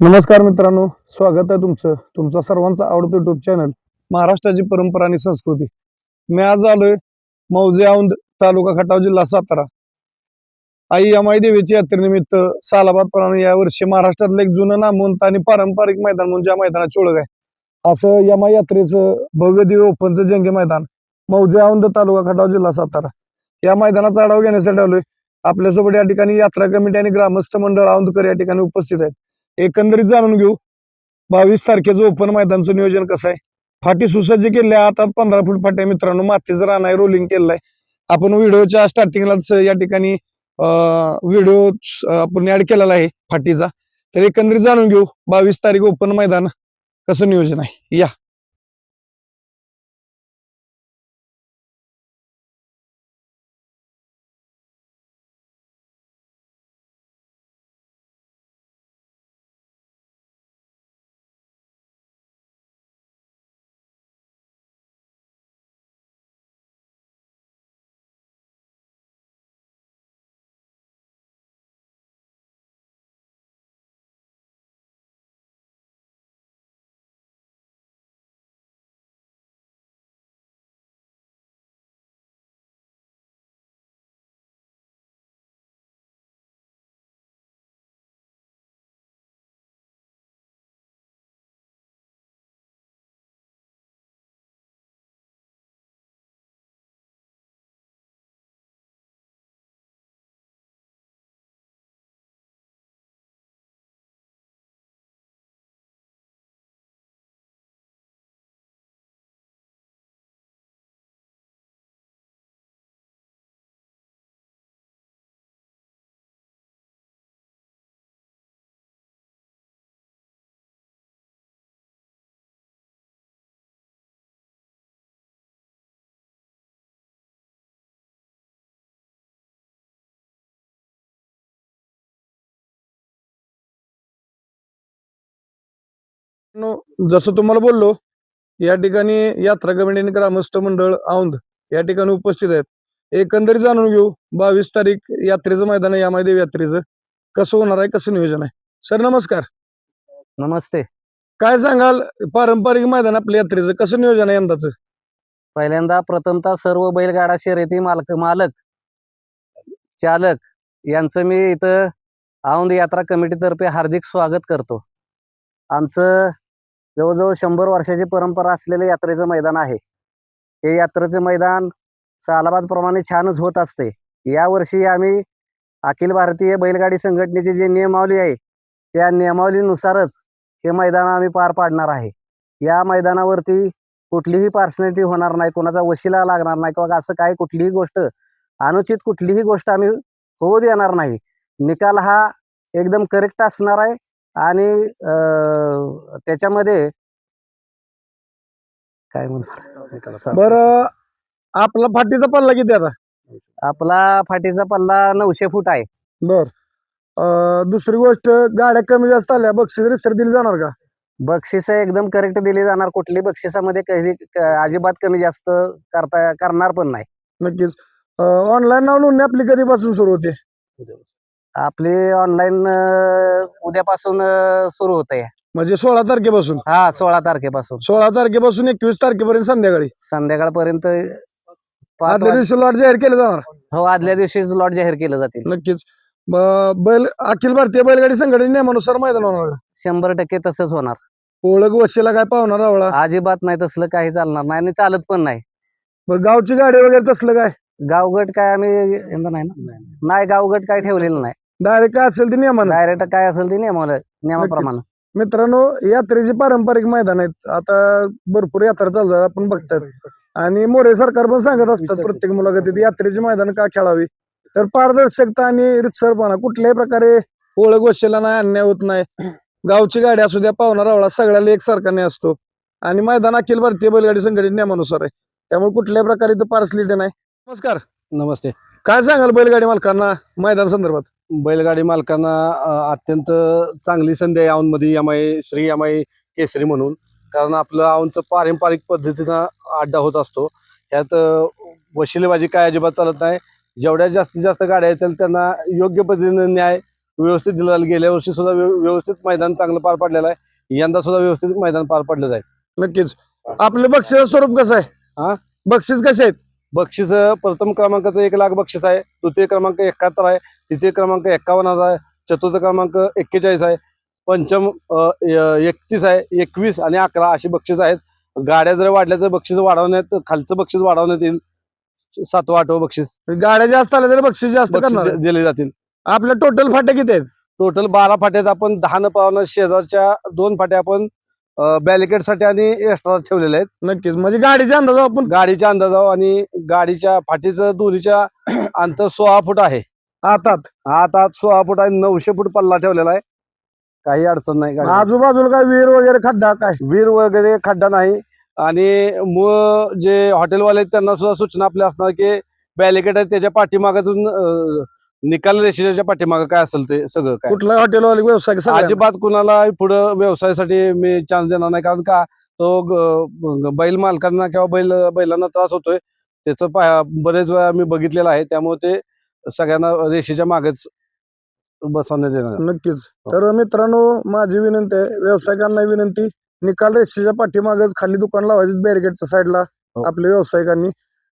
नमस्कार मित्रांनो स्वागत आहे तुमचं. तुमचा सर्वांचा आवडतो युट्यूब चॅनल महाराष्ट्राची परंपरा आणि संस्कृती. मी आज आलोय मौजे औंद तालुका खटाव जिल्हा सातारा. आई यमाई देवीच्या यात्रेनिमित्त सालाबादपणाने यावर्षी महाराष्ट्रातलं एक जुनं नामवंत आणि पारंपरिक मैदान म्हणजे या मैदानाची ओळख आहे. असं यमाई यात्रेचं भव्य दिव्य ओपनचं जंगी मैदान मौजे औंद तालुका खटाव जिल्हा सातारा. या मैदानाचा आढावा घेण्यासाठी आलोय. आपल्यासोबत या ठिकाणी यात्रा कमिटी आणि ग्रामस्थ मंडळ औंदकर या ठिकाणी उपस्थित आहेत. एकंदरीत जाणून घेऊ. बावीस तारखेचं ओपन मैदानचं नियोजन कसं आहे? फाटी सुसज्ज केले आता पंधरा फूट फाट्या मित्रांनो. मातीचं राणा रोलिंग केलेलं आहे आपण व्हिडिओच्या स्टार्टिंगलाच या ठिकाणी व्हिडिओ आपण ऍड केलेला आहे फाटीचा. तर एकंदरीत जाणून घेऊ बावीस तारीख ओपन मैदान कसं नियोजन आहे? या. जसं तुम्हाला बोललो या ठिकाणी यात्रा कमिटी आणि ग्रामस्थ मंडळ औंध या ठिकाणी उपस्थित आहेत. एकंदरीत जाणून घेऊ बावीस तारीख यात्रेचं मैदान आहे यामाई देवी यात्रेचं. कसं होणार आहे कसं नियोजन आहे? सर नमस्कार. नमस्ते. काय सांगाल पारंपरिक मैदान आपल्या यात्रेचं कसं नियोजन आहे यंदाचं? पहिल्यांदा प्रथमतः सर्व बैलगाडा शर्यती मालक मालक चालक यांचं मी इथं औंध यात्रा कमिटीतर्फे हार्दिक स्वागत करतो. आमचं जवळजवळ शंभर वर्षाची परंपरा असलेलं यात्रेचं मैदान आहे. हे यात्रेचं मैदान सालाबादप्रमाणे छानच होत असते. यावर्षी आम्ही अखिल भारतीय बैलगाडी संघटनेची जी नियमावली आहे त्या नियमावलीनुसारच हे मैदान आम्ही पार पाडणार आहे. या मैदानावरती कुठलीही पार्सनॅलिटी होणार नाही कोणाचा वशिला लागणार नाही किंवा असं काही कुठलीही गोष्ट अनुचित कुठलीही गोष्ट आम्ही होऊ देणार नाही. निकाल हा एकदम करेक्ट असणार आहे. आणि त्याच्यामध्ये काय म्हणणार? बरं आपला फाटीचा पल्ला किती आता? आपला फाटीचा पल्ला नऊशे फूट आहे. बर. दुसरी गोष्ट गाड्या कमी जास्त आल्या बक्षीस रिसर दिली जाणार का? बक्षिस एकदम करेक्ट दिली जाणार. कुठली बक्षिसामध्ये कधी अजिबात कमी जास्त करता करणार पण नाही. नक्कीच. ऑनलाईन नाव नोंदणी आपली कधीपासून सुरू होते? आपली ऑनलाईन उद्यापासून सुरू होत आहे म्हणजे सोळा तारखेपासून? हा सोळा तारखेपासून. सोळा तारखेपासून एकवीस तारखेपर्यंत संध्याकाळी? संध्याकाळपर्यंत पाच आदल्या वाज- दिवशी लॉट जाहीर केले जाणार? हो आदल्या दिवशीच लॉट जाहीर केलं जातील. नक्कीच. ब- बैल अखिल भारतीय बैलगाडी संघटने नियमानुसार मैदान होणार का? शंभर टक्के तसंच होणार. ओळख वशीला काय पाहुणार आवळा? अजिबात नाही तसलं काही चालणार नाही आणि चालत पण नाही. बरं गावची गाडी वगैरे तसलं काय? गावगट काय आम्ही यंदा नाही ना. नाही गावगट काय ठेवलेलं नाही. डायरेक्ट काय असेल ते नियमानं डायरेक्ट काय असेल ते नियमावलं नियमाप्रमाणे. मित्रांनो यात्रेची पारंपरिक मैदान आहेत. आता भरपूर यात्रा चालू आहेत आपण बघतात. आणि मोरे सरकार पण सांगत असतात प्रत्येक मुलाखतीत यात्रेची मैदान का खेळावी? तर पारदर्शकता आणि रितसरपणा कुठल्याही प्रकारे ओळख वशेला नाही अन्याय होत नाही. गावची गाडी असू द्या पाहुणा रावळा सगळ्याला एकसारखा नाही असतो. आणि मैदान अखिल भारतीय बैलगाडी संघटने नियमानुसार आहे. त्यामुळे कुठल्याही प्रकारे इथं पार्सलिटी नाही. नमस्कार. नमस्ते. काय सांगाल बैलगाडी मालकांना मैदान संदर्भात? बैलगाडी मालकांना अत्यंत चांगली संधी आहे औंधमध्ये यमाई श्री यमाई केसरी म्हणून. कारण आपलं औंधचं पारंपरिक पद्धतीनं अड्डा होत असतो. यात वशिलेबाजी काय अजिबात चालत नाही. जेवढ्या जास्तीत जास्त गाड्या येतील त्यांना योग्य पद्धतीने न्याय व्यवस्थित दिलं जाईल. गेल्या वर्षी सुद्धा व्यव- व्यवस्थित मैदान चांगलं पार पडलेलं आहे. यंदा सुद्धा व्यवस्थित मैदान पार पडलं जाईल नक्कीच. आपलं बक्षीस स्वरूप कसं आहे? हा? बक्षीस कसे आहेत? बक्षीस प्रथम क्रमांकाचं एक लाख बक्षीस आहे. तृतीय क्रमांक एकाहत्तर आहे. तृतीय क्रमांक एकावन्न आहे. चतुर्थ क्रमांक एक्केचाळीस आहे. पंचम एकतीस आहे. एकवीस आणि अकरा अशी बक्षीस आहेत. गाड्या जर वाढल्या तर बक्षीस वाढवण्यात खालचं बक्षीस वाढवण्यात येईल. सातवं आठवं बक्षीस. गाड्या जास्त आल्या तरी बक्षीस जास्त दिले जातील. आपल्या टोटल फाट्या किती आहेत? टोटल बारा फाट्यात आपण दहा न पावनं शेजारच्या दोन फाट्या आपण बॅरिकेडसाठी आणि एक्स्ट्रा ठेवलेल्या आहेत. नक्कीच. म्हणजे गाडीच्या अंदाज आपण गाडीच्या अंदाजावर आणि गाडीच्या फाटीचं दोरीच्या अंतर सोळा फूट आहे. आतात? आता सोळा फूट आहे नऊशे फूट पल्ला ठेवलेला आहे. काही अडचण नाही गाडीला. आजूबाजूला काय विहीर वगैरे खड्डा काय? वीर वगैरे खड्डा नाही. आणि मूळ जे हॉटेलवाले आहेत त्यांना सुद्धा सूचना आपल्या असणार की बॅरिकेड आहे त्याच्या पाठीमागातून निकाल रेषेच्या पाठीमागं काय असेल ते सगळं काय? कुठला हॉटेलवाले व्यवसाय? अजिबात कुणाला पुढं व्यवसायासाठी मी चान्स देणार नाही. कारण का तो ग- बैल मालकांना किंवा बैल बैलांना त्रास होतोय. त्याचं पा बरेच वेळा मी बघितलेलं आहे. त्यामुळे ते सगळ्यांना रेषेच्या मागेच बसवण्यात येणार नक्कीच. तर मित्रांनो माझी विनंती आहे व्यावसायिकांना विनंती निकाल रेषेच्या पाठीमागच खाली दुकान लावायचे बॅरिकेडच्या साईडला हो. आपल्या व्यावसायिकांनी.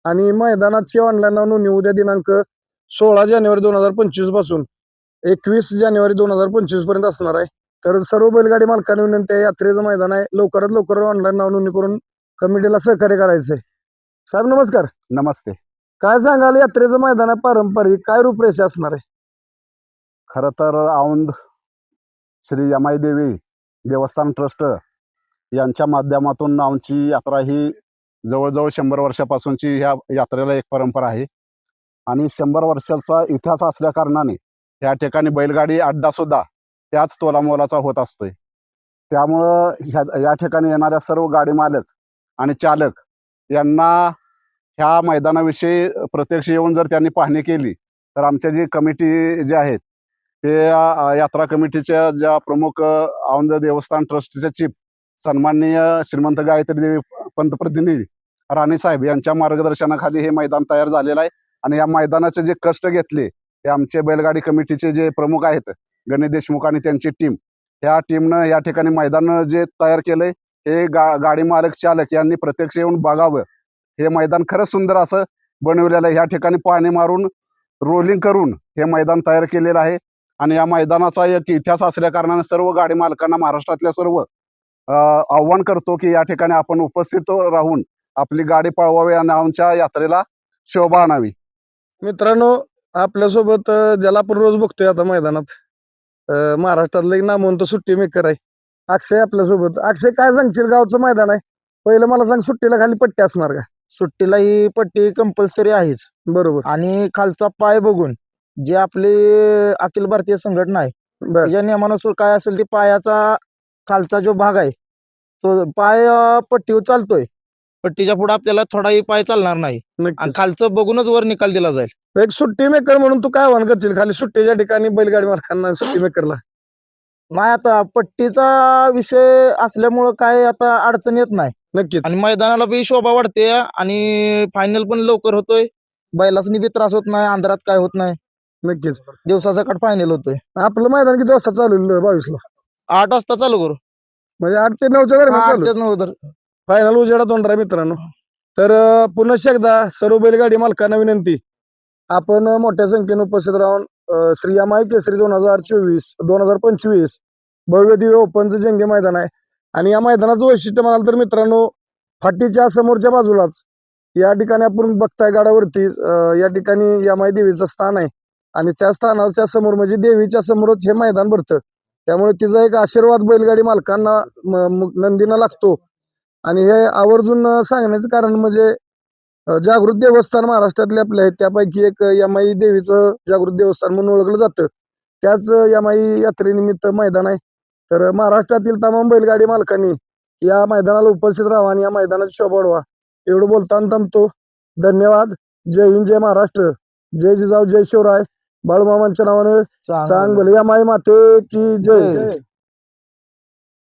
आणि मैदानाची ऑनलाईन नोंदणी उद्या दिनांक सोळा जानेवारी दोन हजार पंचवीसपासून एकवीस जानेवारी दोन हजार पंचवीसपर्यंत असणार आहे. तर सर्व बैलगाडी मालकांना विनंती आहे यात्रेचं मैदान आहे. लवकरात लवकर ऑनलाईन नाव नोंदणी करून कमिटीला सहकार्य करायचंय. साहेब नमस्कार. नमस्ते. काय सांगाल यात्रेचं मैदान आहे पारंपरिक काय रूपरेषा असणार आहे? खरं तर औंध श्री यमाई देवी देवस्थान ट्रस्ट यांच्या माध्यमातून आमची यात्रा ही जवळजवळ शंभर वर्षापासूनची ह्या यात्रेला एक परंपरा आहे. आणि शंभर वर्षाचा इतिहास असल्या कारणाने या ठिकाणी बैलगाडी अड्डा सुद्धा त्याच तोलामोलाचा होत असतोय. त्यामुळं ह्या या ठिकाणी येणाऱ्या सर्व गाडी मालक आणि चालक यांना ह्या मैदानाविषयी प्रत्यक्ष येऊन जर त्यांनी पाहणी केली तर आमच्या जी कमिटी जे आहेत ते यात्रा कमिटीच्या ज्या प्रमुख अ, औंध देवस्थान ट्रस्टचे चीफ सन्माननीय श्रीमंत गायत्री देवी पंतप्रतिनिधी राणे साहेब यांच्या मार्गदर्शनाखाली हे मैदान तयार झालेलं आहे. आणि या मैदानाचे जे कष्ट घेतले हे आमचे बैलगाडी कमिटीचे जे प्रमुख आहेत गणेश देशमुख आणि त्यांची टीम या टीमनं या ठिकाणी मैदान जे तयार केलंय हे गा गाडी मालक चालक यांनी प्रत्यक्ष येऊन बघावं. हे मैदान खरंच सुंदर असं बनवलेलं आहे. या ठिकाणी पाणी मारून रोलिंग करून हे मैदान तयार केलेलं आहे. आणि या मैदानाचा एक इतिहास असल्या कारणाने सर्व गाडी मालकांना महाराष्ट्रातल्या सर्व अ, आव्हान करतो की या ठिकाणी आपण उपस्थित राहून आपली गाडी पळवावी आणि आमच्या यात्रेला शोभा आणावी. मित्रांनो आपल्यासोबत ज्याला आपण रोज बघतोय आता मैदानात महाराष्ट्रातलं एक नामवंत सुट्टी मेकर आहे. अक्षय आपल्यासोबत. अक्षय काय सांगशील? गावचं मैदान आहे. पहिलं मला सांग सुट्टीला खाली पट्टी असणार का? सुट्टीला ही पट्टी कंपल्सरी आहेच. बरोबर. आणि खालचा पाय बघून जे आपली अखिल भारतीय संघटना आहे त्याच्या नियमानुसार काय असेल ते पायाचा खालचा जो भाग आहे तो पाय पट्टीवर चालतोय. पट्टीच्या पुढे आपल्याला थोडाही पाय चालणार नाही. आणि नक्कीच. खालचं बघूनच वर निकाल दिला जाईल. एक सुट्टी मेकर म्हणून तू काय आव्हान करशील? खाली सुट्टीच्या ठिकाणी बैलगाडी मालकांना सुट्टी मेकरला नाही आता पट्टीचा विषय असल्यामुळं काय आता अडचण येत नाही. नक्कीच. आणि मैदानाला बी शोभा वाढते आणि फायनल पण लवकर होतोय. बैलासनी बी त्रास होत नाही अंधारात काय होत नाही. नक्कीच. दिवसाचा कट फायनल होतोय. आपलं मैदान किती वाजता चालू आहे बावीसला? आठ वाजता चालू करू. म्हणजे आठ ते नऊच्या दरम्यान चालू. आठच्या नऊ तर फायनल उजेडात होणार आहे मित्रांनो. तर पुन्हा एकदा सर्व बैलगाडी मालकांना विनंती. आपण मोठ्या संख्येने उपस्थित राहून श्रीया माय केसरी दोन हजार चोवीस दोन हजार पंचवीस भव्य दिव्य ओपनचं जंगे मैदान आहे. आणि या मैदानाचं वैशिष्ट्य म्हणाल तर मित्रांनो फाटीच्या समोरच्या बाजूलाच या ठिकाणी आपण बघताय गाडावरती या ठिकाणी यामाई देवीचं स्थान आहे. आणि त्या स्थानाच्या समोर म्हणजे देवीच्या समोरच हे मैदान भरतं. त्यामुळे तिचा एक आशीर्वाद बैलगाडी मालकांना नंदीना लागतो. आणि हे आवर्जून सांगण्याचं कारण म्हणजे जागृत देवस्थान महाराष्ट्रातले आपले आहेत त्यापैकी एक यमाई देवीचं जागृत देवस्थान म्हणून ओळखलं जातं. त्याच यमाई यात्रेनिमित्त मैदान आहे. तर महाराष्ट्रातील तमाम बैलगाडी मालकांनी या मैदानाला उपस्थित राहावं आणि या मैदानाची शोभा वाढवा. एवढं बोलताना थांबतो. धन्यवाद. जय हिंद जय महाराष्ट्र. जय जिजाऊ जय शिवराय. बाळूमामांच्या नावानं चांग भले या माई माते की जय.